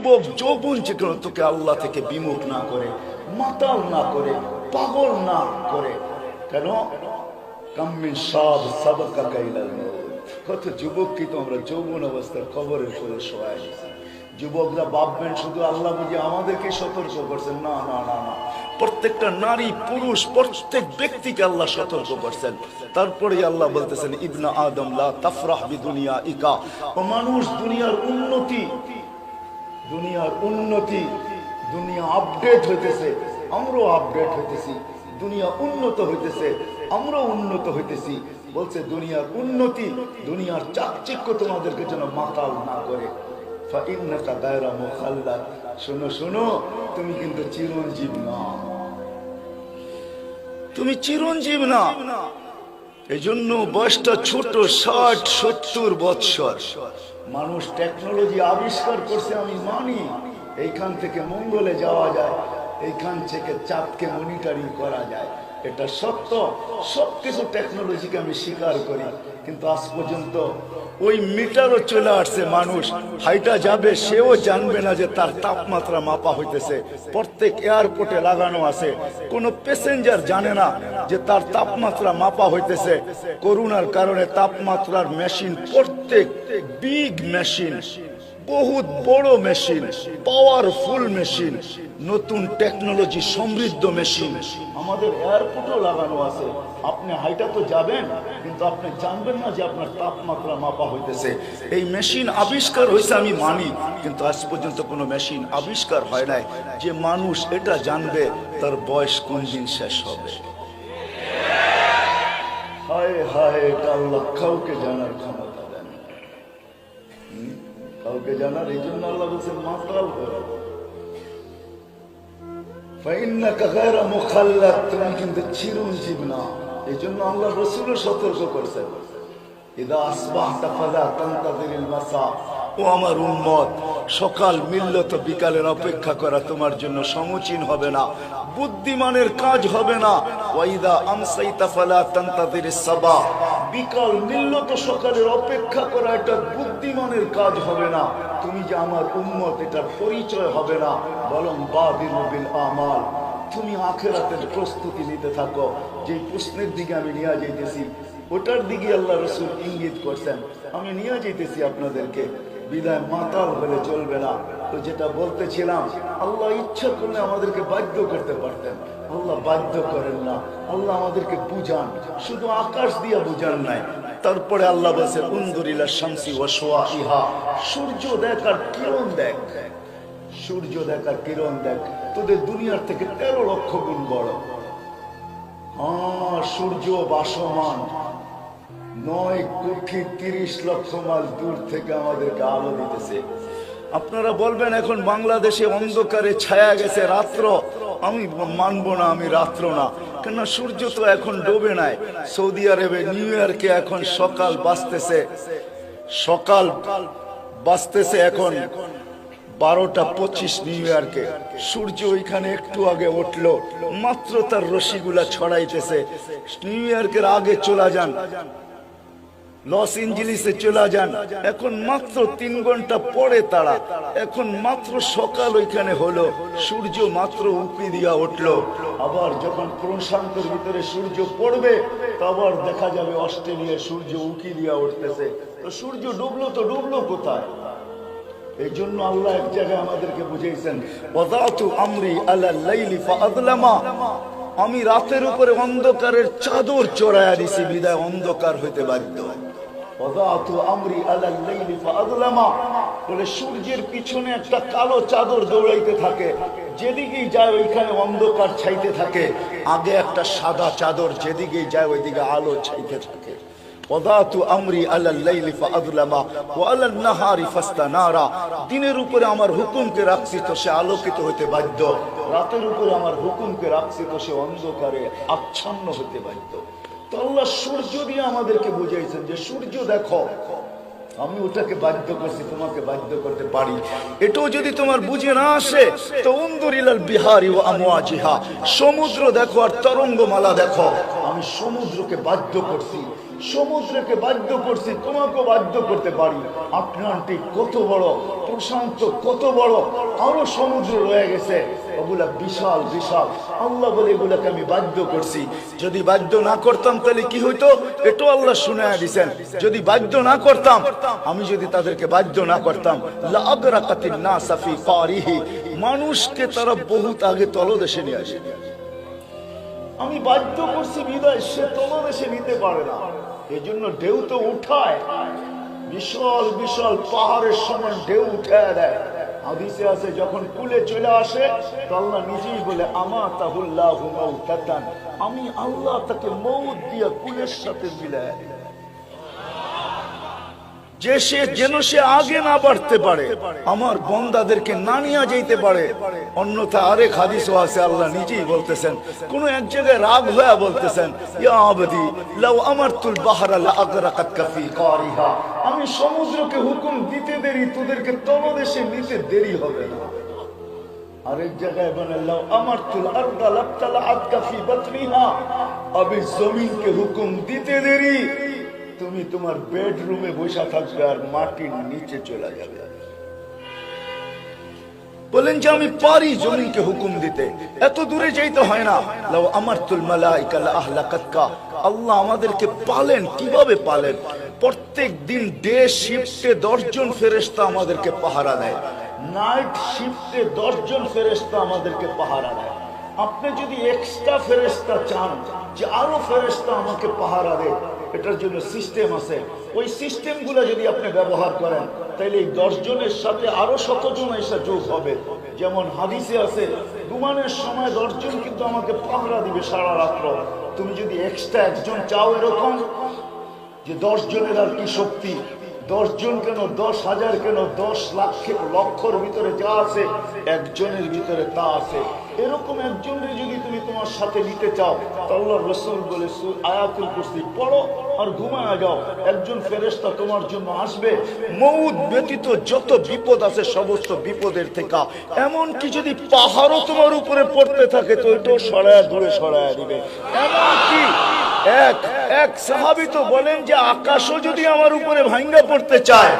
যুবক যৌবন যে কোনো তোকে আল্লাহ থেকে বিমুখ না করে, মাতাল না করে, পাগল না করে। কেন? কত যুবক যৌবন কবরের করে যুবকরা ভাববেন, শুধু আল্লাহ বুঝি আমাদেরকে সতর্ক করছেন। না না না না। প্রত্যেকটা নারী, পুরুষ, প্রত্যেক ব্যক্তিকে আল্লাহ সতর্ক করছেন। তারপরে আল্লাহ বলতেছেন, ইবনা আদম লা তাফরাহ বি দুনিয়া ইকা মানুষ দুনিয়ার উন্নতি দুনিয়ার উন্নতি, দুনিয়া আপডেট হইতেছে, আমরাও আপডেট হইতেছি। দুনিয়া উন্নত হইতেছে, আমরাও উন্নত হইতেছি। বলছে, দুনিয়ার উন্নতি, দুনিয়ার চাকচিক্য তোমাদেরকে যেন মাতাল না করে। শোনো শোনো, তুমি কিন্তু চিরঞ্জীব না। তুমি চিরঞ্জীব না। এই জন্য বয়সটা ছোট, ষাট, সত্তর বৎসর। মানুষ টেকনোলজি আবিষ্কার করছে আমি মানি। এইখান থেকে মঙ্গলে যাওয়া যায়। এইখান থেকে চাঁদকে মনিটারিং করা যায়। এটা সত্য। সব কিছু টেকনোলজিকে আমি স্বীকার করি। কিন্তু আজ পর্যন্ত ওই মিটারও চলে আসছে মানুষ। হাইটা যাবে, সেও জানবে না যে তার তাপমাত্রা মাপা হইতেছে। প্রত্যেক এয়ারপোর্টে লাগানো আছে। কোন প্যাসেঞ্জার জানে না যে তার তাপমাত্রা মাপা হইতেছে। করোনার কারণে তাপমাত্রার মেশিন প্রত্যেক বিগ মেশিন বহুত বড় মেশিন পাওয়ারফুল মেশিন, নতুন টেকনোলজি সমৃদ্ধ মেশিন। আমাদের এয়ারপোর্টও লাগানো আছে। আপনি হাইটা তো যাবেন, কিন্তু আপনি জানবেন না যে আপনার তাপমাত্রা মাপা হইতেছে। এই মেশিন আবিষ্কার হয়েছে আমি মানি, কিন্তু আজ পর্যন্ত কোনো মেশিন আবিষ্কার হয় নাই। যে মানুষ এটা জানবে, তার বয়স কোন দিন শেষ হবে। হায় হায়, এটা আল্লাহ কাউকে জানার ক্ষমতা? কাউকে জানার এই জন্য আল্লাহ বলছেন মাতাল করে তুমি কিন্তু চিরঞ্জীব না। এই জন্য আল্লাহ রসুলও সতর্ক করছেন। ইদা আসবাহতা ফালা তান্তাদিরিল মাসা ও আমার উম্মত, সকাল মিলল তো বিকালের অপেক্ষা করা তোমার জন্য সমুচীন হবে না, বুদ্ধিমানের কাজ হবে না। ওয়াইদা আমসাইতা ফালা তান্তাদিরিস সাবা, বিকাল মিলল তো সকালের অপেক্ষা করা এটা বুদ্ধিমানের কাজ হবে না। তুমি যে আমার উম্মত, এটার পরিচয় হবে না, বরং বাদিল বিল আমাল। তুমি আখেরাতের প্রস্তুতি নিতে থাকো। যে প্রশ্নের দিকে আমি নিয়ে যাইতেছি, ওটার দিকে আল্লাহ রসুল ইঙ্গিত করছেন। আমি নিয়ে যাইতেছি আপনাদেরকে। বিদায় মাতাল হলে চলবে না। তো যেটা বলতেছিলাম, আল্লাহ ইচ্ছা করলে আমাদেরকে বাধ্য করতে পারতেন। আল্লাহ বাধ্য করেন না। আল্লাহ আমাদেরকে বুঝান। শুধু আকাশ দিয়ে বুঝান নাই। তারপরে আল্লাহ বলছে উন্দরিলা শামসি ওয়াসোয়া ইহা সূর্য দেখ আর কিরণ দেখ। সূর্য দেখার কিরণ দেখ। তোদের দুনিয়ার থেকে তেরো লক্ষ গুণ বড়। হ্যাঁ সূর্য বাসমান। নয় কোটি তিরিশ লক্ষ মাইল দূর থেকে আমাদেরকে আলো দিতেছে। আপনারা বলবেন, এখন বাংলাদেশে অন্ধকারে ছায়া গেছে রাত্র। আমি মানব না, আমি রাত্র না। কেন সূর্য তো এখন ডোবে নাই। সৌদি আরবে নিউ ইয়র্কে এখন সকাল বাঁচতেছে সকাল বাঁচতেছে এখন বারোটা পঁচিশ নিউ ইয়র্কে। সূর্য ওইখানে একটু আগে উঠল। মাত্র তার রশিগুলা ছড়াইতেছে। নিউ ইয়র্কের আগে চলে যান। লস এঞ্জেলিসে চলে যান। এখন মাত্র তিন ঘণ্টা পরে তারা, এখন মাত্র সকাল ওইখানে হলো, সূর্য মাত্র উঁকি দিয়া উঠল। আবার যখন প্রশান্তের ভিতরে সূর্য পড়বে আবার দেখা যাবে অস্ট্রেলিয়ায় সূর্য উঁকি দিয়া উঠতেছে। তো সূর্য ডুবলো তো ডুবলো কোথায়? এই জন্য আল্লাহ এক জায়গায় আমাদেরকে বুঝিয়েছেন আমরি আলা লাইলি ফাআদলামা। আমি রাতের উপরে অন্ধকারের চাদর চড়াইয়া দিছি, বিদায় অন্ধকার হইতে বাধ্য। সূর্যের পিছনে একটা কালো চাদর দৌড়াইতে থাকে। যেদিকেই যায় ওইখানে অন্ধকার ছাইতে থাকে। আগে একটা সাদা চাদর যেদিকেই যায় ওইদিকে আলো ছাইতে থাকে। দিনের উপরে আমার হুকুমকে রাখছি তো সে আলোকিত হতে বাধ্য। রাতের উপরে আমার হুকুমকে রাখছি তো সে অন্ধকারে আচ্ছন্ন হতে বাধ্য। তো আল্লাহ সূর্য দিয়ে আমাদেরকে বুঝাইছেন যে সূর্য দেখো। আমি ওটাকে বাধ্য করছি, তোমাকে বাধ্য করতে পারি। এটাও যদি তোমার বুঝে না আসে, তো উন্দরিলাল বিহারি ও আমোয়াজিহা সমুদ্র দেখো আর তরঙ্গমালা দেখো। আমি সমুদ্রকে বাধ্য করছি, সমুদ্রকে বাধ্য করছি, তোমাকেও বাধ্য করতে পারি। আটলান্টিক কত বড়, প্রশান্ত কত বড়, আরও সমুদ্র রয়ে গেছে। ওগুলা বিশাল বিশাল। আল্লাহ বলে এগুলাকে আমি বাধ্য করছি। যদি বাধ্য না করতাম, তাহলে কি হইতো? এটাও আল্লাহ শুনে দিছেন। যদি বাধ্য না করতাম আমি যদি তাদেরকে বাধ্য না করতাম লাগরাকাতিন নাসা ফি ফারিহি মানুষকে তারা বহুত আগে তলদেশে নিয়ে আসে। আমি বাধ্য করছি বিদায়, সে তলদেশে নিতে পারে না। এই জন্য ঢেউ তো উঠায়। বিশাল বিশাল পাহাড়ের সমান ঢেউ উঠায় দেয়। হাদিসে আছে, যখন কুলে চলে আসে আল্লাহ নিজেই বলে আমা তাহুল্লাহ আমি আল্লাহ তাকে মৌত দিয়া কুলের সাথে মিলায়। যে সে যেন সে আগে না বাড়তে পারে। আমার বন্দাদেরকে না নিয়ে যেতে পারে। অন্যথা আরেক হাদিসও আছে, আল্লাহ নিজেই বলতেছেন, কোন এক জায়গায় রাগ হয়ে বলতেছেন আমি সমুদ্রকে হুকুম দিতে দেরি, তোদেরকে তলদেশে নিতে দেরি হবে না। আরেক জায়গায় আমি জমিনকে হুকুম দিতে দেরি। তুমি তোমার বেডরুমে বসে থাকবে আর মাটির নিচে চলে যাবে। বলেন যে আমি পারি জমিনকে হুকুম দিতে। এত দূরে যাইতে হয় না। আমার আল্লাহ আমাদেরকে পালেন, কীভাবে পালেন? প্রত্যেক দিন ডে শিফটে দশজন ফেরেশতা আমাদেরকে পাহারা দেয়। নাইট শিফটে দশজন ফেরেশতা আমাদেরকে পাহারা দেয়। আপনি যদি এক্সট্রা ফেরেশতা চান, যে আরও ফেরেশতা আমাকে পাহারা দেয় এটার জন্য সিস্টেম আছে। ওই সিস্টেমগুলো যদি আপনি ব্যবহার করেন তাহলে এই দশ জনের সাথে আরও শতজন এসে যোগ হবে। যেমন হাদিসে আছে ঘুমানোর সময় দশজন কিন্তু আমাকে পাহারা দিবে সারা রাত্র। তুমি যদি এক্সট্রা একজন চাও এরকম, যে দশজনের আর কি শক্তি? দশজন কেন, দশ হাজার কেন, দশ লাখ লক্ষর ভিতরে যা আছে, একজনের ভিতরে তা আছে। এরকম একজনের যদি তুমি তোমার সাথে নিতে চাও তাল্লাহ রসুল বলে আয়াতুল কুস্তি পড়ো আর ঘুমায় যাও। একজন ফেরেস্তা তোমার জন্য আসবে। মৌদ ব্যতীত যত বিপদ আছে, সমস্ত বিপদের থেকে। এমনকি যদি পাহাড়ও তোমার উপরে পড়তে থাকে, তো এটাও সরায় দূরে সরায় দিবে। এমনকি এক এক সাহাবি তো বলেন যে আকাশও যদি আমার উপরে ভাঙ্গা পড়তে চায়,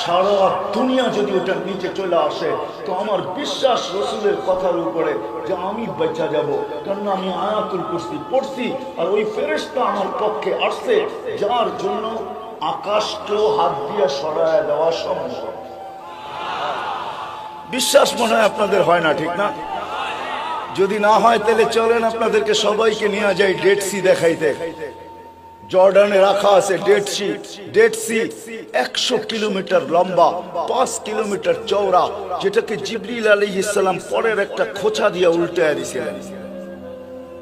সারা দুনিয়া যদি ওটার নিচে চলে আসে, তো আমার বিশ্বাস রসুলের কথার উপরে যে আমি বেঁচা যাব। কারণ আমি আয়াতুল কুস্তি পড়ছি আর ওই ফেরেশতা আমার পক্ষে আসছে, যার জন্য আকাশকেও হাত দিয়ে সরায় দেওয়া সম্ভব। বিশ্বাস মনে হয় আপনাদের হয় না, ঠিক না? যদি না হয়, তাহলে চলেন আপনাদেরকে সবাইকে নিয়ে যাই ডেড সি দেখাইতে। জর্ডানে রাখা আছে ডেড সি ডেড সি একশো কিলোমিটার লম্বা, পাঁচ কিলোমিটার চওড়া, যেটাকে জিবরিল আলী ইসলাম পরের একটা খোঁচা দিয়ে উল্টে দিয়েছিলেন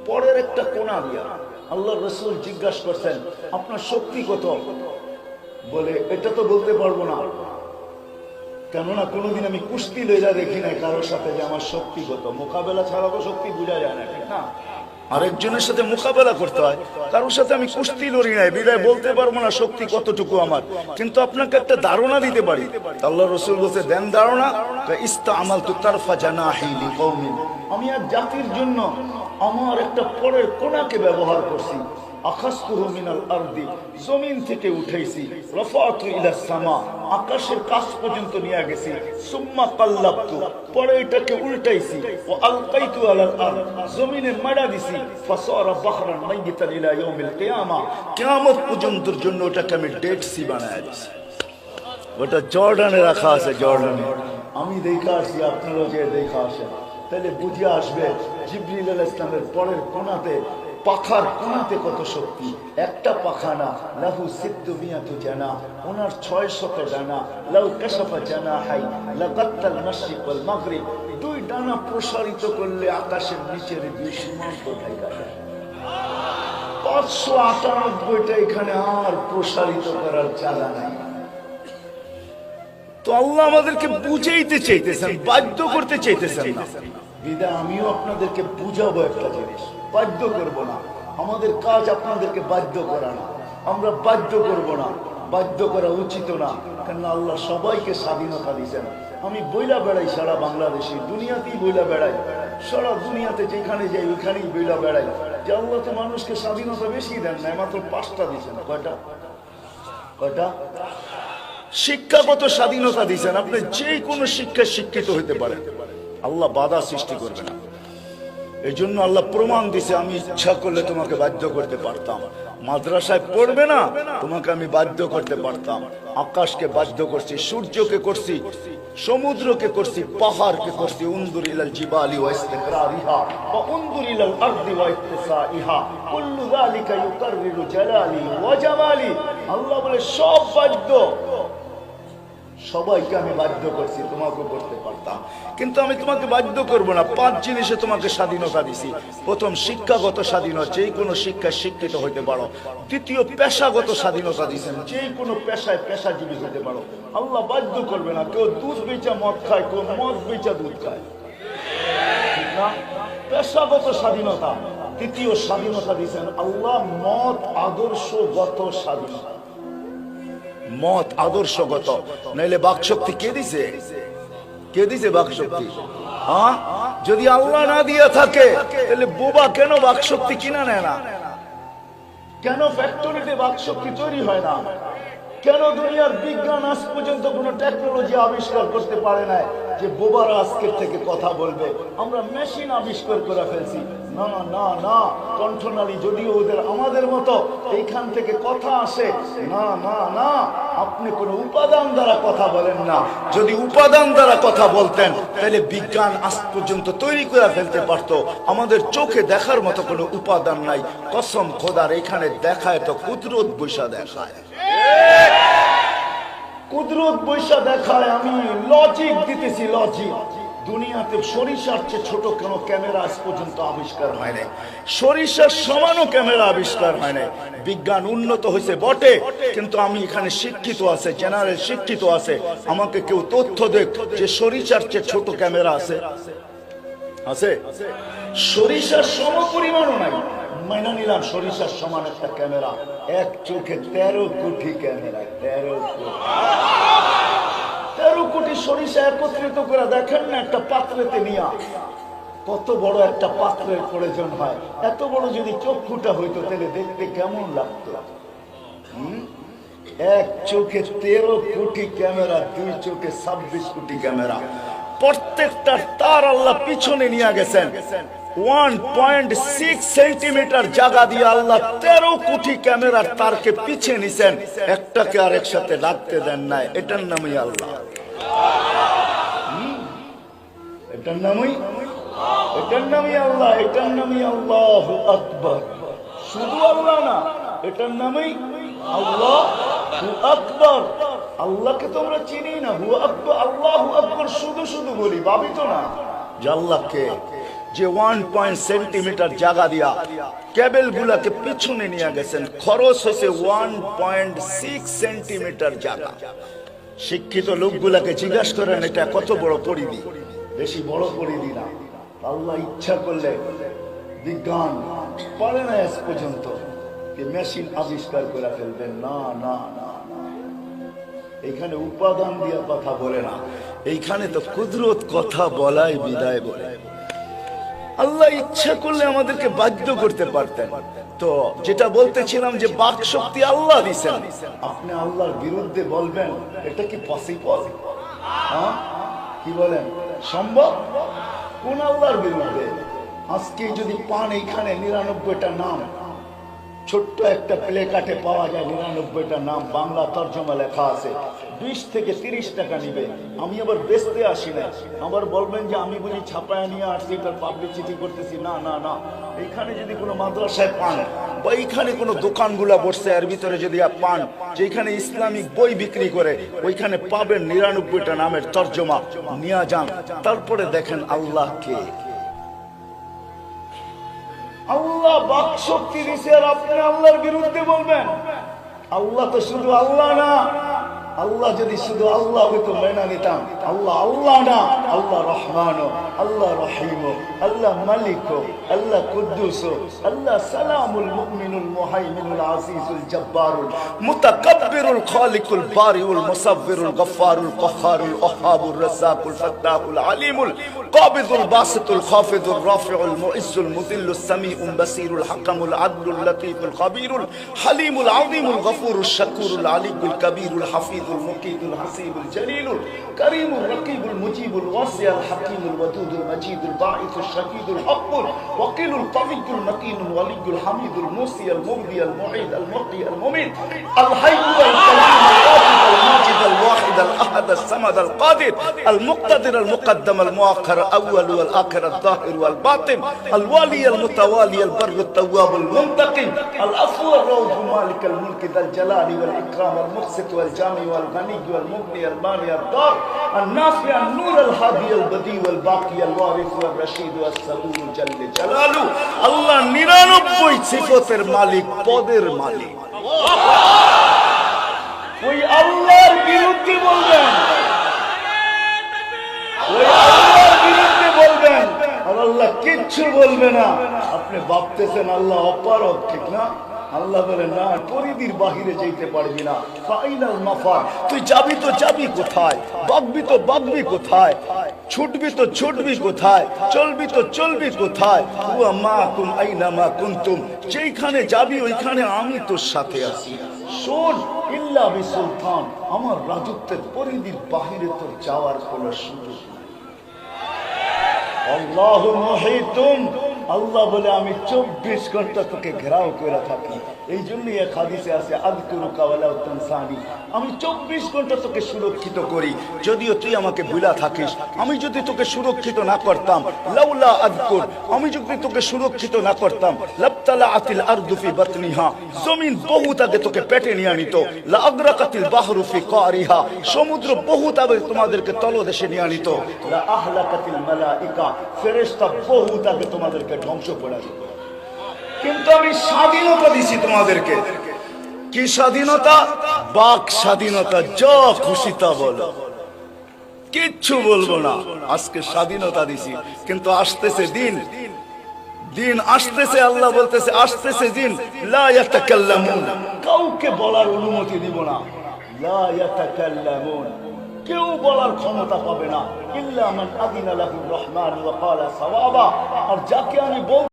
পরের একটা কোনা দিয়া আল্লাহ রসুল জিজ্ঞাসা করছেন, আপনার শক্তি কত? বলে, এটা তো বলতে পারব না। কেননা কোনোদিন আমি কুস্তি লেজা দেখি নাই কারোর সাথে যে আমার শক্তিগত। মোকাবেলা ছাড়া তো শক্তি বোঝা যায় না, ঠিক না? আরেকজনের সাথে মোকাবেলা করতে হয়, কারোর সাথে আমি কুস্তি লড়ি নাই, বিদায় বলতে পারব না শক্তি কতটুকু আমার। কিন্তু আপনাকে একটা ধারণা দিতে পারি। আল্লাহ রসুল বলছে, দেন ধারণা ইস্তা আমাল তু তারফা জানা হিলি কৌমিন আমি এক জাতির জন্য আমার একটা পরের কোনাকে ব্যবহার করছি। জন্য ওটাকে আমি বানায় ওটা জর্ডানে রাখা আছে, জর্ডানে। আমি দেখা আসি আপনারাও যে দেখা আসেন। তাহলে বুঝে আসবে, জিবরিল ইসলামের পরের কোনাতে পাখার কোনাতে কত শক্তি? একটা পাখা না, লাহু সিদ্ধু মিয়াতু জানা, ওনার ছয় শত ডানা, লাউ কাশাফা জানা হাই লাগাত্তাল ওয়াল মাগরিব। দুই ডানা প্রসারিত করলে আকাশের নিচের দুই সীমান্ত পাঁচশো আটানব্বইটা এখানে আর প্রসারিত করার চালা নাই। তো আল্লাহ আমাদেরকে বুঝাইতে চাইতেছেন, বাধ্য করতে চাইতেছেন না। বিদায় আমিও আপনাদেরকে বুঝাবো একটা জিনিস। বাধ্য করব না। আমাদের কাজ আপনাদেরকে বাধ্য করা না। আমরা বাধ্য করব না। বাধ্য করা উচিত না। কেন আল্লাহ সবাইকে স্বাধীনতা দিয়েছেন। আমি বইলা বেড়াই সারা বাংলাদেশে। দুনিয়াতেই বইলা বেড়াই। সারা দুনিয়াতে যেখানে যাই, ওইখানেই বইলা বেড়াই। যে আল্লাহ তো মানুষকে স্বাধীনতা বেশি দেন না মাত্র পাঁচটা দিয়েছেন। কয়টা? কয়টা? শিক্ষাগত স্বাধীনতা দিয়েছেন। আপনি যে কোনো শিক্ষায় শিক্ষিত হতে পারেন। আল্লাহ বাধা সৃষ্টি করবে না। এই জন্য আল্লাহ প্রমাণ দিছে, আমি ইচ্ছা করলে তোমাকে বাধ্য করতে পারতাম। মাদ্রাসায় পড়বে না, তোমাকে আমি বাধ্য করতে পারতাম। আকাশকে বাধ্য করছি, সূর্যকে করছি, সমুদ্রকে করছি, পাহাড়কে করছি। উন্দুর ইলাল জিবালি ওয়া ওয়া উন্দুর ইলাল আরদি ওয়া ইত্তিসাইহা কুল্লু যালিকা ইউকাররিরু জালালি ওয়া জামালি। আল্লাহ বলে, সব বাধ্য। সবাইকে আমি বাধ্য করছি তোমাকে করতে পারতাম। কিন্তু আমি তোমাকে বাধ্য করব না, পাঁচ জিনিসে তোমাকে স্বাধীনতা দিছি। প্রথম, শিক্ষাগত স্বাধীনতা, যে কোনো শিক্ষায় শিক্ষিত হইতে পারো। দ্বিতীয়, পেশাগত স্বাধীনতা দিয়েছেন যে কোনো পেশায় পেশাজীবী হতে পারো। আল্লাহ বাধ্য করবে না, কেউ দুধ বেচা মদ খায়, কেউ মদ বেচা দুধ খায়। পেশাগত স্বাধীনতা। তৃতীয়, স্বাধীনতা দিয়েছেন আল্লাহ মত আদর্শগত স্বাধীনতা। মত আদর্শগত। নাইলে বাকশক্তি কে দিছে? কে দিছে বাকশক্তি? হ্যাঁ? যদি আল্লাহ না দিয়ে থাকে, তাহলে বোবা কেন বাকশক্তি কিনা নেয় না? কেন ফ্যাক্টরিতে বাকশক্তি তৈরি হয় না? কেন দুনিয়ার বিজ্ঞান আজ পর্যন্ত কোনো টেকনোলজি আবিষ্কার করতে পারে না যে বোবারা আজকের থেকে কথা বলবে? আমরা মেশিন আবিষ্কার করে ফেলছি। না না না, কণ্ঠনালী যদিও ওদের আমাদের মতো এইখান থেকে কথা আসে, না না না আপনি কোন উপাদান দ্বারা কথা বলেন না। যদি উপাদান দ্বারা কথা বলতেন, তাহলে বিজ্ঞান আজ পর্যন্ত তৈরি করে ফেলতে পারতো। আমাদের চোখে দেখার মতো কোনো উপাদান নাই। কসম খোদার, এখানে দেখায় তো কুদরত বৈশা দেখায়। কুদরত বৈশা দেখায়, আমি লজিক দিতেছি লজিক দুনিয়াতে সরিষার চেয়ে ছোট কোনো ক্যামেরা আজ পর্যন্ত আবিষ্কার হয় নাই। সরিষার সমানও ক্যামেরা আবিষ্কার হয় নাই। বিজ্ঞান উন্নত হয়েছে বটে, কিন্তু আমি এখানে শিক্ষিত আছে জেনারেল শিক্ষিত আছে। আমাকে কেউ তথ্য দেখ যে সরিষার চেয়ে ছোট ক্যামেরা আছে। আছে? সরিষার সম পরিমাণও নাই। মাইনা নিলাম, সরিষার সমান একটা ক্যামেরা। এক চোখে তেরো কোটি ক্যামেরা, তেরো কোটি। তেরো কোটি সরিষা একত্রিত করে দেখেন না, একটা পাত্রেতে নিয়া। কত বড় একটা পাত্রের প্রয়োজন হয়। এত বড় যদি চক্ষুটা হইতো, তাহলে দেখতে কেমন লাগতো? এক চোখে তেরো কোটি ক্যামেরা, দুই চোখে ছাব্বিশ কোটি ক্যামেরা। প্রত্যেকটা তার আল্লাহ পিছনে নিয়ে গেছেন। ওয়ান পয়েন্ট সিক্স সেন্টিমিটার তেরো তারকে নিছেন। আল্লাহ। আল্লাহ আল্লাহ আকবর। শুধু আল্লাহ না আল্লাহ আকবর। আল্লাহকে তোমরা চিনি না। হু আকবর আল্লাহ আকবর শুধু শুধু বলি ভাবি তো না যে যে ওয়ান পয়েন্ট সেন্টিমিটার জায়গা দিয়া কেবল গুলাকে পিছনে নিয়ে গেছেন, খরচ হয়েছে ওয়ান পয়েন্ট সিক্স সেন্টিমিটার জায়গা। শিক্ষিত লোকগুলাকে জিজ্ঞাসা করেন, এটা কত বড় পরিধি? বেশি বড় পরিধি না। আল্লাহ ইচ্ছা করলে বিজ্ঞান পারে না আজ পর্যন্ত মেশিন আবিষ্কার করে ফেলবেন। না না না না। এখানে উপাদান দিয়ে কথা বলে না। এইখানে তো কুদরত কথা বলাই বিদায় বলে। আল্লাহ ইচ্ছা করলে আমাদেরকে বাধ্য করতে পারতেন। তো যেটা বলতেছিলাম যে বাক শক্তি আল্লাহ দিছেন। আপনি আল্লাহর বিরুদ্ধে বলবেন, এটা কি পসিবল হ্যাঁ? কি বলেন? সম্ভব? কোন আল্লাহর বিরুদ্ধে? আজকে যদি পান এইখানে, নিরানব্বইটা নাম ছোট্ট একটা প্লে কাটে পাওয়া যায় নিরানব্বইটা নাম, বাংলা তর্জমা লেখা আছে। বিশ থেকে তিরিশ টাকা নিবে। আমি আবার বেচতে আসি না আবার বলবেন যে আমি বুঝি ছাপায় নিয়ে আসছি এটার পাবলিসিটি করতেছি। না না না। এইখানে যদি কোনো মাদ্রাসায় পান বা এইখানে কোনো দোকানগুলা বসছে, এর ভিতরে যদি পান, যেখানে ইসলামিক বই বিক্রি করে, ওইখানে পাবেন নিরানব্বইটা নামের তর্জমা। নিয়ে যান। তারপরে দেখেন আল্লাহ কে। আল্লাহ বাক শক্তি দিছে আর আপনি আল্লাহর বিরুদ্ধে বলবেন। আল্লাহ তো শুধু আল্লাহ না। আল্লাহ যদি শুধু আল্লাহ হইতো, মেনা নিতাম। আল্লাহ আল্লাহ না। আল্লাহ রহমান আল্লাহ রহিম আল্লাহ মালিক আল্লাহ কুদ্দুস আল্লাহ সালামুল মুমিনুল المهيمن العزيز الجبار المتكبر الخالق البارئ المصور الغفار القهار الأحاب الرزاق الفتاح العليم القابض الباسط الخافض الرافع المعز المذل السميع البصير الحكم العدل اللطيف الخبير الحليم العظيم الغفور الشكور العلي الكبير الحفيظ المقيت الحسيب الجليل الكريم الرقيب المجيب الواسع الحكيم الودود المجيد الباعث الشهيد الحق الوكيل القوي المتين الولي الحميد الموصي المبين المبدي المعيد المحيي المميت. الحي القيوم الواحد الاحد الصمد القادر المقتدر المقدم المؤخر الاول والاخر الظاهر والباطن الوالي المتوالي البر التواب المنتقم العفو الرؤوف مالك الملك ذا الجلال والاكرام المقسط والجامع والغني والمغني المانع الدار النافع النور الهادي البديع والباقي الوارث والرشيد والسبور جل جلاله الله নিরানব্বই সিফতের মালিক পদের মালিক ওই আল্লাহর বিরুদ্ধে কিচ্ছু বলবে না। আপনি ভাবতেছেন আল্লাহ অপারক ঠিক না? আল্লাহ বলে, না, পরিধির বাহিরে যেতে পারবি না। ফাইনাল মাফার তুই যাবি তো যাবি কোথায়? বাগবি তো বাগবি কোথায়? ছুটবি তো ছুটবি কোথায়? চলবি তো চলবি কোথায়? ওইখানে আমি তোর সাথে আছি। আমার রাজত্বের পরিধির বাহিরে তোর যাওয়ার কোনো সুযোগ নেই। আল্লাহ মহিতুম আল্লাহ বলে, আমি চব্বিশ ঘণ্টা তোকে ঘেরাও করে থাকি। এই জন্যই এক হাদিসে আছে আদকুরু কাওয়ালা তানসানি। আমি চব্বিশ ঘণ্টা তোকে সুরক্ষিত করি, যদিও তুই আমাকে ভুলা থাকিস। আমি যদি তোকে সুরক্ষিত না করতাম, লাউলা আদকুর আমি যদি তোকে সুরক্ষিত না করতাম লাবতালা আতিল আরদুফি বাতনিহা, জমিন বহুত আগে তোকে পেটে নিয়ে আনিত লা আগ্রাকাতিল বাহরুফি কারিহা, সমুদ্র বহুত আগে তোমাদেরকে তলদেশে নিয়ে আনিত লা আহলাকাতিল মালাইকা, ফেরেশতা বহুত আগে তোমাদেরকে ধ্বংস করে কিন্তু আমি স্বাধীনতা দিছি তোমাদেরকে। কি স্বাধীনতা? বাক স্বাধীনতা, যা খুশি তা বলো। কিচ্ছু বলব না, আজকে স্বাধীনতা দিছি। কিন্তু আসতেছে দিন। দিন আসতেছে, আল্লাহ বলতেছে, আসতেছে দিন। কাউকে বলার অনুমতি দিব না। লা ইয়াতাকাল্লামুন। কেউ বলার ক্ষমতা পাবে না। ইল্লা মান আদিনা লাহুর রহমান ওয়া ক্বালা সাওয়াবা। আর যাকে আমি বল